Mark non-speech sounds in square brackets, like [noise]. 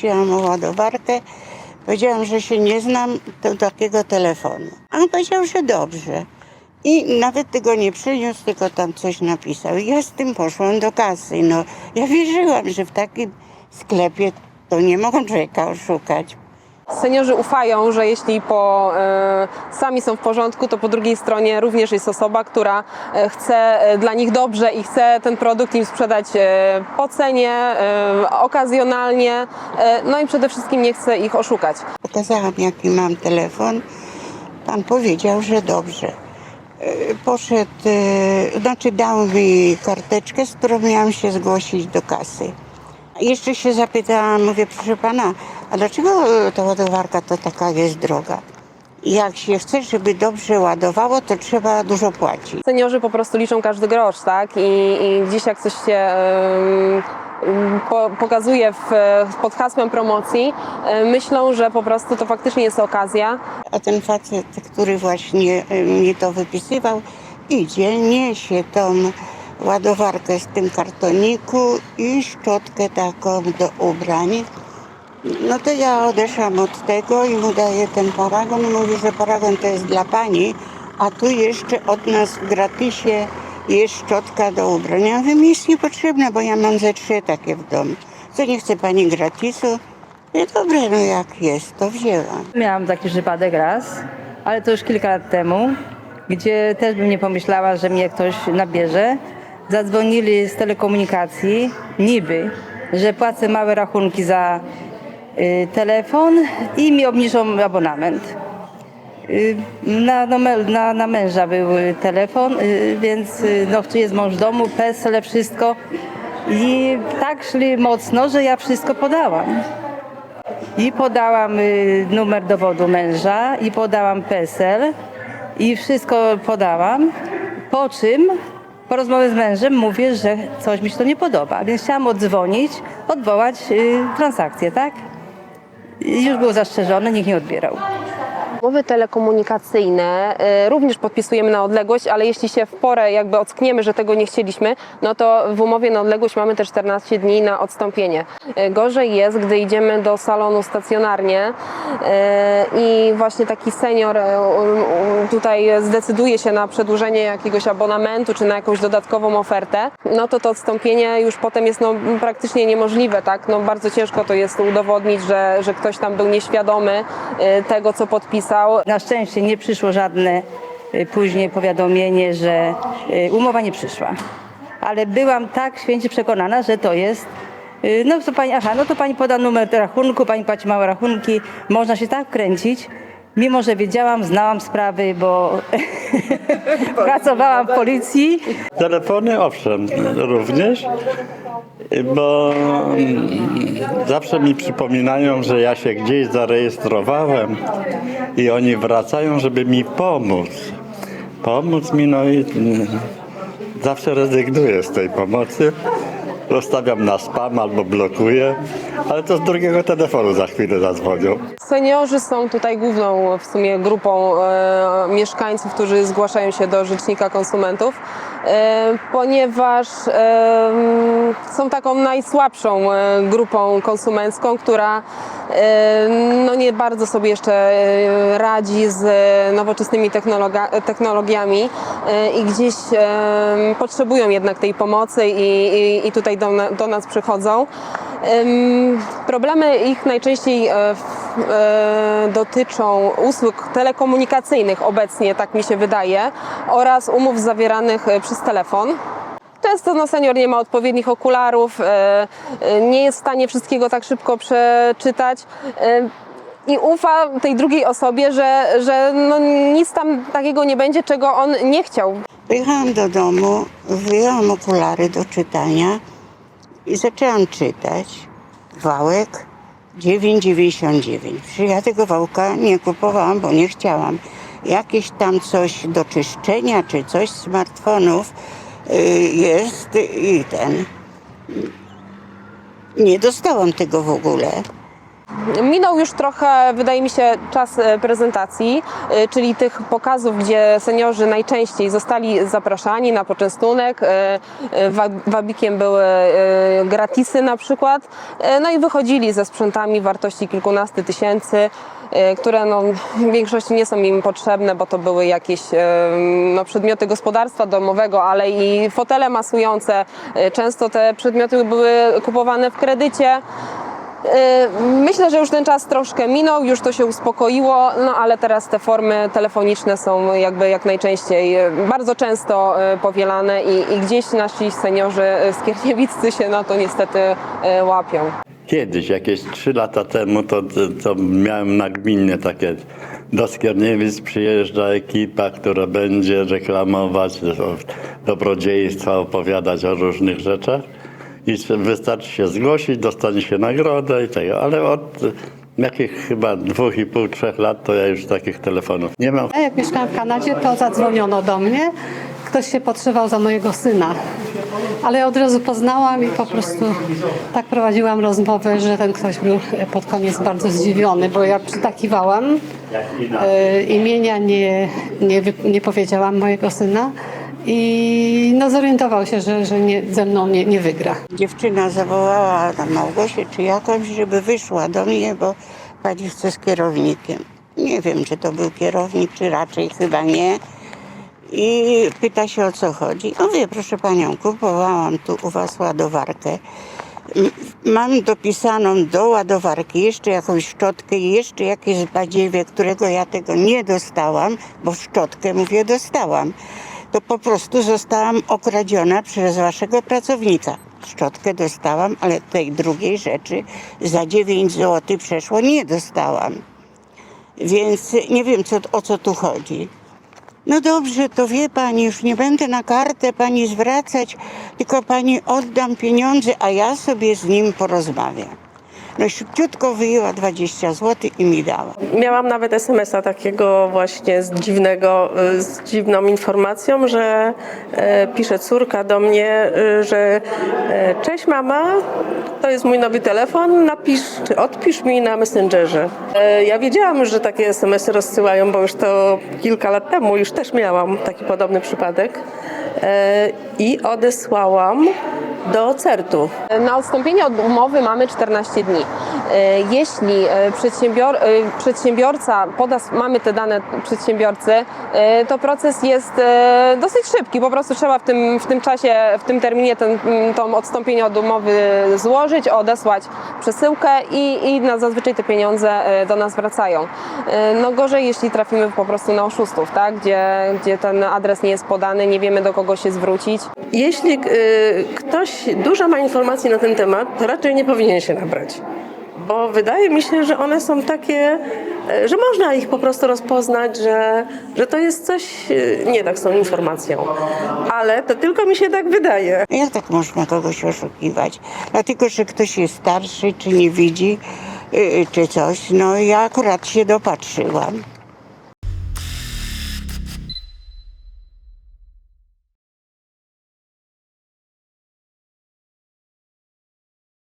poprosiłam o ładowarkę. Powiedziałam, że się nie znam do takiego telefonu. A on powiedział, że dobrze. I nawet tego nie przyniósł, tylko tam coś napisał. I ja z tym poszłam do kasy. No, ja wierzyłam, że w takim sklepie to nie mogą człowieka oszukać. Seniorzy ufają, że jeśli po, e, sami są w porządku, to po drugiej stronie również jest osoba, która e, chce e, dla nich dobrze i chce ten produkt im sprzedać po cenie, okazjonalnie, no i przede wszystkim nie chce ich oszukać. Pokazałam, jaki mam telefon. Pan powiedział, że dobrze. Poszedł, znaczy dał mi karteczkę, z którą miałam się zgłosić do kasy. Jeszcze się zapytałam, mówię, proszę pana, a dlaczego e, ta ładowarka to taka jest droga? Jak się chce, żeby dobrze ładowało, to trzeba dużo płacić. Seniorzy po prostu liczą każdy grosz, tak? I, i gdzieś jak coś się po, pokazuje w, pod hasłem promocji, e, myślą, że po prostu to faktycznie jest okazja. A ten facet, który właśnie e, mi to wypisywał, idzie, niesie tą ładowarkę z tym kartoniku i szczotkę taką do ubrań. No to ja odeszłam od tego i mu daję ten paragon. Mówi, że paragon to jest dla pani, a tu jeszcze od nas w gratisie jest szczotka do ubrań. Ja mi jest niepotrzebna, bo ja mam ze trzy takie w domu. Co nie chce pani gratisu? No dobra, no jak jest, to wzięłam. Miałam taki przypadek raz, ale to już kilka lat temu, gdzie też bym nie pomyślała, że mnie ktoś nabierze. Zadzwonili z telekomunikacji, niby, że płacę małe rachunki za telefon i mi obniżą abonament. Y, Na, na, na, męża był y, telefon, y, więc y, no, tu jest mąż domu, PESEL, wszystko. I tak szli mocno, że ja wszystko podałam. I podałam y, numer dowodu męża i podałam PESEL i wszystko podałam. Po czym po rozmowie z mężem mówię, że coś mi się to nie podoba, więc chciałam oddzwonić, odwołać y, transakcję, tak? Już było zastrzeżone, nikt nie odbierał. Umowy telekomunikacyjne y, również podpisujemy na odległość, ale jeśli się w porę jakby ockniemy, że tego nie chcieliśmy, no to w umowie na odległość mamy te 14 dni na odstąpienie. Y, Gorzej jest, gdy idziemy do salonu stacjonarnie y, i właśnie taki senior tutaj zdecyduje się na przedłużenie jakiegoś abonamentu czy na jakąś dodatkową ofertę, no to to odstąpienie już potem jest no, praktycznie niemożliwe, tak? No, bardzo ciężko to jest udowodnić, że, że ktoś tam był nieświadomy tego, co podpisał. Na szczęście nie przyszło żadne y, później powiadomienie, że y, umowa nie przyszła. Ale byłam tak święcie przekonana, że to jest. y, No to pani, aha, no to pani poda numer rachunku, pani płaci małe rachunki, można się tak kręcić. Mimo, że wiedziałam, znałam sprawy, bo [laughs] pracowałam w policji. Telefony owszem, również, bo mm, zawsze mi przypominają, że ja się gdzieś zarejestrowałem i oni wracają, żeby mi pomóc. Pomóc mi, no i mm, zawsze rezygnuję z tej pomocy. Zostawiam na spam albo blokuję, ale to z drugiego telefonu za chwilę zadzwonią. Seniorzy są tutaj główną w sumie grupą e, mieszkańców, którzy zgłaszają się do Rzecznika Konsumentów, ponieważ e, są taką najsłabszą e, grupą konsumencką, która e, no nie bardzo sobie jeszcze radzi z nowoczesnymi technologiami i gdzieś potrzebują jednak tej pomocy i, i, tutaj do, do nas przychodzą. Problemy ich najczęściej w- dotyczą usług telekomunikacyjnych obecnie, tak mi się wydaje, oraz umów zawieranych e, przez telefon. Często no, senior nie ma odpowiednich okularów, e, e, nie jest w stanie wszystkiego tak szybko przeczytać. e, I ufa tej drugiej osobie, że, że no, nic tam takiego nie będzie, czego on nie chciał. Pojechałam do domu, wyjęłam okulary do czytania i zaczęłam czytać. Wałek 9,99. Przecież Ja tego wałka nie kupowałam, bo nie chciałam. Jakieś tam coś do czyszczenia czy coś smartfonów y, jest i ten. Nie dostałam tego w ogóle. Minął już trochę, wydaje mi się, czas e, prezentacji, e, czyli tych pokazów, gdzie seniorzy najczęściej zostali zapraszani na poczęstunek. e, wa- Wabikiem były gratisy na przykład. No i wychodzili ze sprzętami wartości kilkunastu tysięcy, które no, w większości nie są im potrzebne, bo to były jakieś no, przedmioty gospodarstwa domowego, ale i fotele masujące. Często te przedmioty były kupowane w kredycie. Y, Myślę, że już ten czas troszkę minął, już to się uspokoiło, no ale teraz te formy telefoniczne są jakby jak najczęściej y, bardzo często y, powielane i, i gdzieś nasi seniorzy skierniewiccy się na to niestety łapią. Kiedyś, jakieś trzy lata temu, to, to, miałem nagminnie takie do Skierniewic przyjeżdża ekipa, która będzie reklamować dobrodziejstwa, opowiadać o różnych rzeczach i wystarczy się zgłosić, dostanie się nagrodę i tego, ale od jakich chyba dwóch i pół, trzech lat to ja już takich telefonów nie mam. Jak mieszkałam w Kanadzie, to zadzwoniono do mnie. Ktoś się podszywał za mojego syna. Ale ja od razu poznałam i po prostu tak prowadziłam rozmowę, że ten ktoś był pod koniec bardzo zdziwiony, bo ja przytakiwałam. E, imienia nie, nie, nie powiedziałam mojego syna i no zorientował się, że, że nie, ze mną nie, nie wygra. Dziewczyna zawołała na Małgosię czy jakąś, żeby wyszła do mnie, bo pani chce z kierownikiem. Nie wiem, czy to był kierownik, czy raczej chyba nie. I pyta się o co chodzi. No wie, proszę panią, kupowałam tu u was ładowarkę. Mam dopisaną do ładowarki jeszcze jakąś szczotkę i jeszcze jakieś badziewie, którego ja tego nie dostałam, bo szczotkę mówię dostałam. To po prostu zostałam okradziona przez waszego pracownika. Szczotkę dostałam, ale tej drugiej rzeczy za 9 zł przeszło nie dostałam. Więc nie wiem, co, o co tu chodzi. No dobrze, to wie pani, już nie będę na kartę pani zwracać, tylko pani oddam pieniądze, a ja sobie z nim porozmawiam. No szybciutko wyjęła 20 zł i mi dała. Miałam nawet SMS-a takiego właśnie z dziwnego, y, z dziwną informacją, że e, pisze córka do mnie, y, że e, cześć mama, to jest mój nowy telefon, napisz czy odpisz mi na Messengerze. E, ja wiedziałam, że takie SMS-y rozsyłają, bo już to kilka lat temu już też miałam taki podobny przypadek e, i odesłałam do CERT-u. Na odstąpienie od umowy mamy 14 dni. E, Jeśli e, przedsiębior, e, przedsiębiorca poda, mamy te dane przedsiębiorcy, to proces jest dosyć szybki. Po prostu trzeba w tym, w tym czasie, w tym terminie ten, m, to odstąpienie od umowy złożyć, odesłać przesyłkę i, i na zazwyczaj te pieniądze do nas wracają. No gorzej, jeśli trafimy po prostu na oszustów, tak? gdzie, gdzie ten adres nie jest podany, nie wiemy do kogo się zwrócić. Jeśli ktoś dużo ma informacji na ten temat, to raczej nie powinien się nabrać. Bo wydaje mi się, że one są takie, y, że można ich po prostu rozpoznać, że, że to jest coś y, nie tak z tą informacją. Ale to tylko mi się tak wydaje. Jak tak można kogoś oszukiwać? Dlatego, że ktoś jest starszy, czy nie widzi, yy, czy coś. No ja akurat się dopatrzyłam.